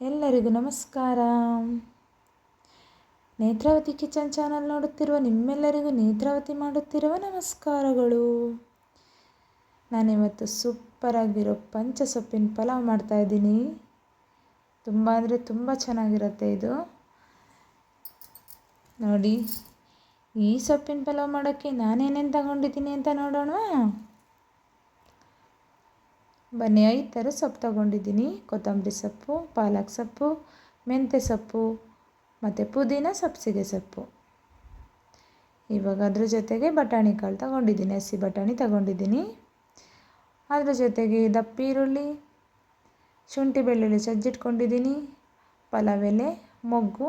ಎಲ್ಲರಿಗೂ ನಮಸ್ಕಾರ. Netravati kitchen channel ನೋಡುತ್ತಿರುವ ನಿಮ್ಮೆಲ್ಲರಿಗೂ ನೇತ್ರಾವತಿ ಮಾಡುತ್ತಿರುವ ನಮಸ್ಕಾರಗಳು. ನಾನಿವತ್ತು ಸೂಪರಾಗಿರೋ ಪಂಚ ಸೊಪ್ಪಿನ ಪಲಾವ್ ಮಾಡ್ತಾಯಿದ್ದೀನಿ ತುಂಬ ಅಂದರೆ ತುಂಬ ಚೆನ್ನಾಗಿರುತ್ತೆ ಇದು. ನೋಡಿ, ಈ ಸೊಪ್ಪಿನ ಪಲಾವ್ ಮಾಡೋಕ್ಕೆ ನಾನೇನೇನು ತಗೊಂಡಿದ್ದೀನಿ ಅಂತ ನೋಡೋಣ ಬನ್ನಿ, ಐದು ಥರ ಸೊಪ್ಪು ತೊಗೊಂಡಿದ್ದೀನಿ. ಕೊತ್ತಂಬರಿ ಸೊಪ್ಪು, ಪಾಲಕ್ ಸೊಪ್ಪು, ಮೆಂತ್ಯ ಸೊಪ್ಪು, ಮತ್ತು ಪುದೀನ ಸಬ್ಸಿಗೆ ಸೊಪ್ಪು. ಇವಾಗ ಅದ್ರ ಜೊತೆಗೆ ಬಟಾಣಿ ಕಾಳು ತಗೊಂಡಿದ್ದೀನಿ, ಹಸಿ ಬಟಾಣಿ ತಗೊಂಡಿದ್ದೀನಿ. ಅದ್ರ ಜೊತೆಗೆ ದಪ್ಪ ಈರುಳ್ಳಿ, ಶುಂಠಿ ಬೆಳ್ಳುಳ್ಳಿ ಸಜ್ಜಿಟ್ಕೊಂಡಿದ್ದೀನಿ, ಪಲಾವ್ ಎಲೆ, ಮೊಗ್ಗು,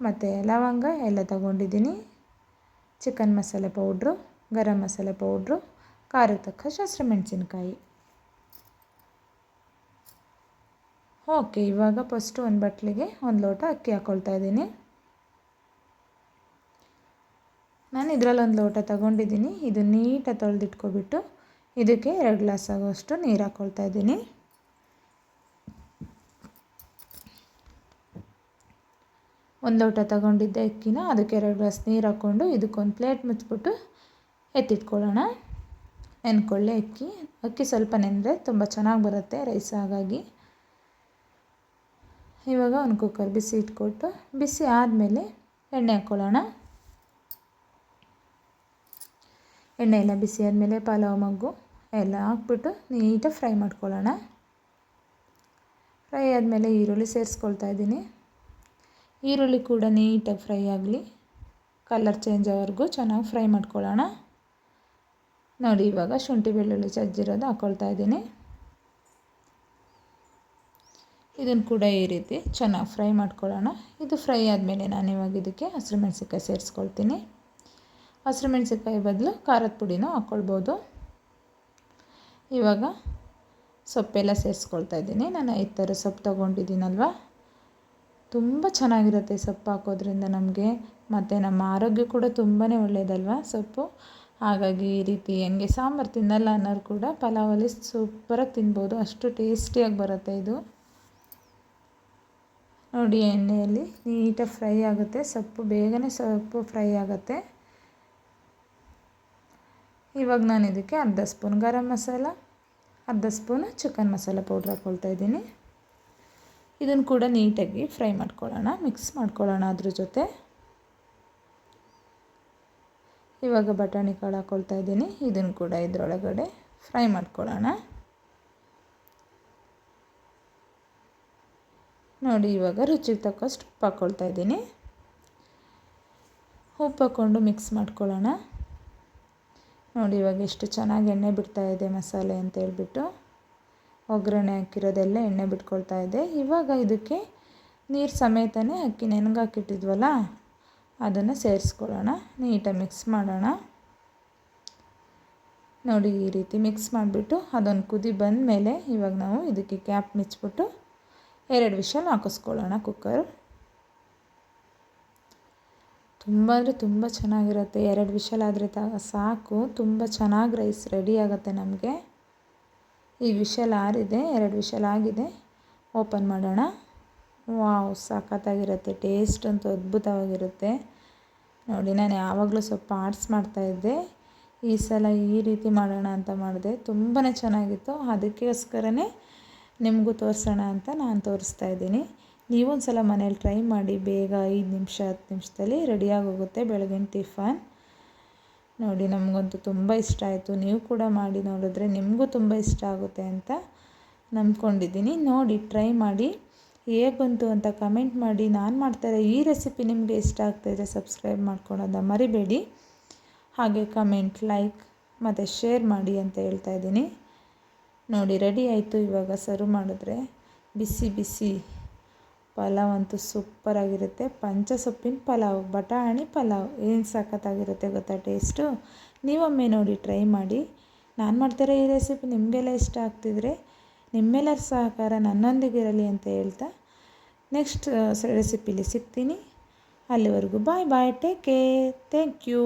ಮತ್ತು ಲವಂಗ ಎಲ್ಲ ತಗೊಂಡಿದ್ದೀನಿ. ಚಿಕನ್ ಮಸಾಲೆ ಪೌಡ್ರು, ಗರಂ ಮಸಾಲೆ ಪೌಡ್ರು. ಖಾರ ತಕ್ಕ ಶಸ್ತ್ರ ಮೆಣಸಿನ್ಕಾಯಿ. ಓಕೆ ಇವಾಗ ಫಸ್ಟು ಒಂದು ಬಟ್ಲಿಗೆ ಒಂದು ಲೋಟ ಅಕ್ಕಿ ಹಾಕ್ಕೊಳ್ತಾ ಇದ್ದೀನಿ. ನಾನು ಇದರಲ್ಲಿ ಒಂದು ಲೋಟ ತಗೊಂಡಿದ್ದೀನಿ. ಇದು ನೀಟಾಗಿ ತೊಳೆದಿಟ್ಕೊಬಿಟ್ಟು ಇದಕ್ಕೆ ಎರಡು ಗ್ಲಾಸ್ ಆಗೋಷ್ಟು ನೀರು ಹಾಕ್ಕೊಳ್ತಾ ಇದ್ದೀನಿ. ಒಂದು ಲೋಟ ತಗೊಂಡಿದ್ದೆ ಅಕ್ಕಿನ, ಅದಕ್ಕೆ ಎರಡು ಗ್ಲಾಸ್ ನೀರು ಹಾಕ್ಕೊಂಡು ಇದಕ್ಕೊಂದು ಪ್ಲೇಟ್ ಮುಚ್ಚಿಬಿಟ್ಟು ಎತ್ತಿಟ್ಕೊಳ್ಳೋಣ. ನೆನ್ಕೊಳ್ಳಿ ಅಕ್ಕಿ. ಅಕ್ಕಿ ಸ್ವಲ್ಪ ನೆಂದರೆ ತುಂಬ ಚೆನ್ನಾಗಿ ಬರುತ್ತೆ ರೈಸ್ ಹಾಗಾಗಿ. ಇವಾಗ ಒಂದು ಕುಕ್ಕರ್ ಬಿಸಿ ಇಟ್ಕೊಟ್ಟು ಬಿಸಿ ಆದಮೇಲೆ ಎಣ್ಣೆ ಹಾಕ್ಕೊಳ್ಳೋಣ. ಎಣ್ಣೆ ಎಲ್ಲ ಬಿಸಿ ಆದಮೇಲೆ ಪಲಾವ್, ಮಗ್ಗು ಎಲ್ಲ ಹಾಕ್ಬಿಟ್ಟು ನೀಟಾಗಿ ಫ್ರೈ ಮಾಡ್ಕೊಳ್ಳೋಣ. ಫ್ರೈ ಆದಮೇಲೆ ಈರುಳ್ಳಿ ಸೇರಿಸ್ಕೊಳ್ತಾ ಇದ್ದೀನಿ. ಈರುಳ್ಳಿ ಕೂಡ ನೀಟಾಗಿ ಫ್ರೈ ಆಗಲಿ. ಕಲರ್ ಚೇಂಜ್ ಆಗೋವರೆಗೂ ಚೆನ್ನಾಗಿ ಫ್ರೈ ಮಾಡ್ಕೊಳ್ಳೋಣ. ನೋಡಿ, ಇವಾಗ ಶುಂಠಿ ಬೆಳ್ಳುಳ್ಳಿ ಚಜ್ಜಿರೋದು ಹಾಕ್ಕೊಳ್ತಾ ಇದ್ದೀನಿ. ಇದನ್ನು ಕೂಡ ಈ ರೀತಿ ಚೆನ್ನಾಗಿ ಫ್ರೈ ಮಾಡ್ಕೊಳ್ಳೋಣ. ಇದು ಫ್ರೈ ಆದಮೇಲೆ ನಾನು ಇವಾಗ ಇದಕ್ಕೆ ಹಸಿರು ಮೆಣಸಿನ್ಕಾಯಿ ಸೇರಿಸ್ಕೊಳ್ತೀನಿ. ಹಸಿರು ಮೆಣಸಿನ್ಕಾಯಿ ಬದಲು ಖಾರದ ಪುಡಿನೂ ಹಾಕ್ಕೊಳ್ಬೋದು ಇವಾಗ ಸೊಪ್ಪೆಲ್ಲ ಸೇರಿಸ್ಕೊಳ್ತಾ ಇದ್ದೀನಿ. ನಾನು ಐದು ಥರ ಸೊಪ್ಪು ತೊಗೊಂಡಿದ್ದೀನಲ್ವ? ತುಂಬ ಚೆನ್ನಾಗಿರುತ್ತೆ ಸೊಪ್ಪು ಹಾಕೋದ್ರಿಂದ ನಮಗೆ, ಮತ್ತು ನಮ್ಮ ಆರೋಗ್ಯ ಕೂಡ ತುಂಬಾ ಒಳ್ಳೆಯದಲ್ವ ಸೊಪ್ಪು? ಹಾಗಾಗಿ ಈ ರೀತಿ ಹೆಂಗೆ ಸಾಂಬಾರು ತಿನ್ನಲ್ಲ ಅನ್ನೋರು ಕೂಡ ಪಲಾವಲ್ಲಿ ಸೂಪರಾಗಿ ತಿನ್ಬೋದು. ಅಷ್ಟು ಟೇಸ್ಟಿಯಾಗಿ ಬರುತ್ತೆ ಇದು. ನೋಡಿ ಎಣ್ಣೆಯಲ್ಲಿ ನೀಟಾಗಿ ಫ್ರೈ ಆಗುತ್ತೆ. ಸೊಪ್ಪು, ಬೇಗನೆ ಸೊಪ್ಪು ಫ್ರೈ ಆಗುತ್ತೆ. ಇವಾಗ ನಾನು ಇದಕ್ಕೆ ಅರ್ಧ ಸ್ಪೂನ್ ಗರಂ ಮಸಾಲ, ಅರ್ಧ ಸ್ಪೂನ್ ಚಿಕನ್ ಮಸಾಲ ಪೌಡ್ರ್ ಹಾಕ್ಕೊಳ್ತಾ ಇದ್ದೀನಿ. ಇದನ್ನು ಕೂಡ ನೀಟಾಗಿ ಫ್ರೈ ಮಾಡ್ಕೊಳ್ಳೋಣ ಮಿಕ್ಸ್ ಮಾಡ್ಕೊಳ್ಳೋಣ ಅದ್ರ ಜೊತೆ. ಇವಾಗ ಬಟಾಣಿ ಕಾಳು ಹಾಕ್ಕೊಳ್ತಾ ಇದ್ದೀನಿ. ಇದನ್ನು ಕೂಡ ಇದರೊಳಗಡೆ ಫ್ರೈ ಮಾಡ್ಕೊಳ್ಳೋಣ. ನೋಡಿ, ಇವಾಗ ರುಚಿಗೆ ತಕ್ಕಷ್ಟು ಉಪ್ಪು ಹಾಕ್ಕೊಳ್ತಾ ಇದ್ದೀನಿ. ಉಪ್ಪು ಹಾಕ್ಕೊಂಡು ಮಿಕ್ಸ್ ಮಾಡ್ಕೊಳ್ಳೋಣ. ನೋಡಿ, ಇವಾಗ ಎಷ್ಟು ಚೆನ್ನಾಗಿ ಎಣ್ಣೆ ಬಿಡ್ತಾ ಇದೆ ಮಸಾಲೆ ಅಂತ ಹೇಳ್ಬಿಟ್ಟು. ಒಗ್ಗರಣೆ ಹಾಕಿರೋದೆಲ್ಲ ಎಣ್ಣೆ ಬಿಟ್ಕೊಳ್ತಾ ಇದೆ. ಇವಾಗ ಇದಕ್ಕೆ ನೀರು ಸಮೇತನೇ ಅಕ್ಕಿ ನೆನಗಾಕಿಟ್ಟಿದ್ವಲ್ಲ ಅದನ್ನು ಸೇರಿಸ್ಕೊಳ್ಳೋಣ, ನೀಟಾಗಿ ಮಿಕ್ಸ್ ಮಾಡೋಣ. ನೋಡಿ, ಈ ರೀತಿ ಮಿಕ್ಸ್ ಮಾಡಿಬಿಟ್ಟು ಅದೊಂದು ಕುದಿ ಬಂದ ಮೇಲೆ ಇವಾಗ ನಾವು ಇದಕ್ಕೆ ಕ್ಯಾಪ್ ಮಿಚ್ಬಿಟ್ಟು ಎರಡು ವಿಷಲ್ ಹಾಕಿಸ್ಕೊಳ್ಳೋಣ ಕುಕ್ಕರ್ ತುಂಬ ಅಂದರೆ ತುಂಬ ಚೆನ್ನಾಗಿರುತ್ತೆ, ಎರಡು ವಿಷಲ್ ಆದರೆ ಸಾಕು. ತುಂಬ ಚೆನ್ನಾಗಿ ರೈಸ್ ರೆಡಿ ಆಗುತ್ತೆ ನಮಗೆ. ಈ ವಿಷಲ್ ಆರಿದೆ, ಎರಡು ವಿಷಲ್ ಆಗಿದೆ. ಓಪನ್ ಮಾಡೋಣ. ವಾವ್ ಸಖತ್ತಾಗಿರುತ್ತೆ ಟೇಸ್ಟ್ ಅಂತೂ ಅದ್ಭುತವಾಗಿರುತ್ತೆ. ನೋಡಿ, ನಾನು ಯಾವಾಗಲೂ ಸ್ವಲ್ಪ ಆರ್ಟ್ಸ್ ಮಾಡ್ತಾಯಿದ್ದೆ ಈ ಸಲ ಈ ರೀತಿ ಮಾಡೋಣ ಅಂತ ಮಾಡಿದೆ. ತುಂಬಾ ಚೆನ್ನಾಗಿತ್ತು. ಅದಕ್ಕೋಸ್ಕರನೇ ನಿಮಗೂ ತೋರಿಸೋಣ ಅಂತ ನಾನು ತೋರಿಸ್ತಾ ಇದ್ದೀನಿ. ನೀವೊಂದು ಸಲ ಮನೇಲಿ ಟ್ರೈ ಮಾಡಿ, ಬೇಗ ಐದು ನಿಮಿಷ, ಹತ್ತು ನಿಮಿಷದಲ್ಲಿ ರೆಡಿಯಾಗಿ ಹೋಗುತ್ತೆ ಬೆಳಗಿನ ಟಿಫನ್. ನೋಡಿ, ನಮಗಂತೂ ತುಂಬ ಇಷ್ಟ ಆಯಿತು. ನೀವು ಕೂಡ ಮಾಡಿ ನೋಡಿದ್ರೆ ನಿಮಗೂ ತುಂಬ ಇಷ್ಟ ಆಗುತ್ತೆ ಅಂತ ನಂಬ್ಕೊಂಡಿದ್ದೀನಿ. ನೋಡಿ ಟ್ರೈ ಮಾಡಿ. ಹೇಗೆ ಬಂತು ಅಂತ ಕಮೆಂಟ್ ಮಾಡಿ. ನಾನು ಮಾಡ್ತಾರೆ, ಈ ರೆಸಿಪಿ ನಿಮಗೆ ಇಷ್ಟ ಆಗ್ತಾಯಿದ್ರೆ ಸಬ್ಸ್ಕ್ರೈಬ್ ಮಾಡ್ಕೊಳೋದ ಮರಿಬೇಡಿ. ಹಾಗೆ ಕಮೆಂಟ್, ಲೈಕ್ ಮತ್ತು ಶೇರ್ ಮಾಡಿ ಅಂತ ಹೇಳ್ತಾ ಇದ್ದೀನಿ. ನೋಡಿ, ರೆಡಿ ಆಯಿತು ಇವಾಗ ಸರ್ವ್ ಮಾಡಿದ್ರೆ. ಬಿಸಿ ಬಿಸಿ ಪಲಾವ್ ಅಂತೂ ಸೂಪರಾಗಿರುತ್ತೆ ಪಂಚ ಸೊಪ್ಪಿನ ಪಲಾವ್, ಬಟಾಣಿ ಪಲಾವ್ ಏನು ಸಖತ್ತಾಗಿರುತ್ತೆ ಗೊತ್ತಾ ಟೇಸ್ಟು? ನೀವೊಮ್ಮೆ ನೋಡಿ, ಟ್ರೈ ಮಾಡಿ. ನಾನು ಮಾಡ್ತಾರೆ ಈ ರೆಸಿಪಿ ನಿಮಗೆಲ್ಲ ಇಷ್ಟ ಆಗ್ತಿದ್ರೆ ನಿಮ್ಮೆಲ್ಲರ ಸಹಕಾರ ನನ್ನೊಂದಿಗಿರಲಿ ಅಂತ ಹೇಳ್ತಾ ನೆಕ್ಸ್ಟ್ ರೆಸಿಪಿಲಿ ಸಿಗ್ತೀನಿ. ಅಲ್ಲಿವರೆಗೂ bye bye take care thank you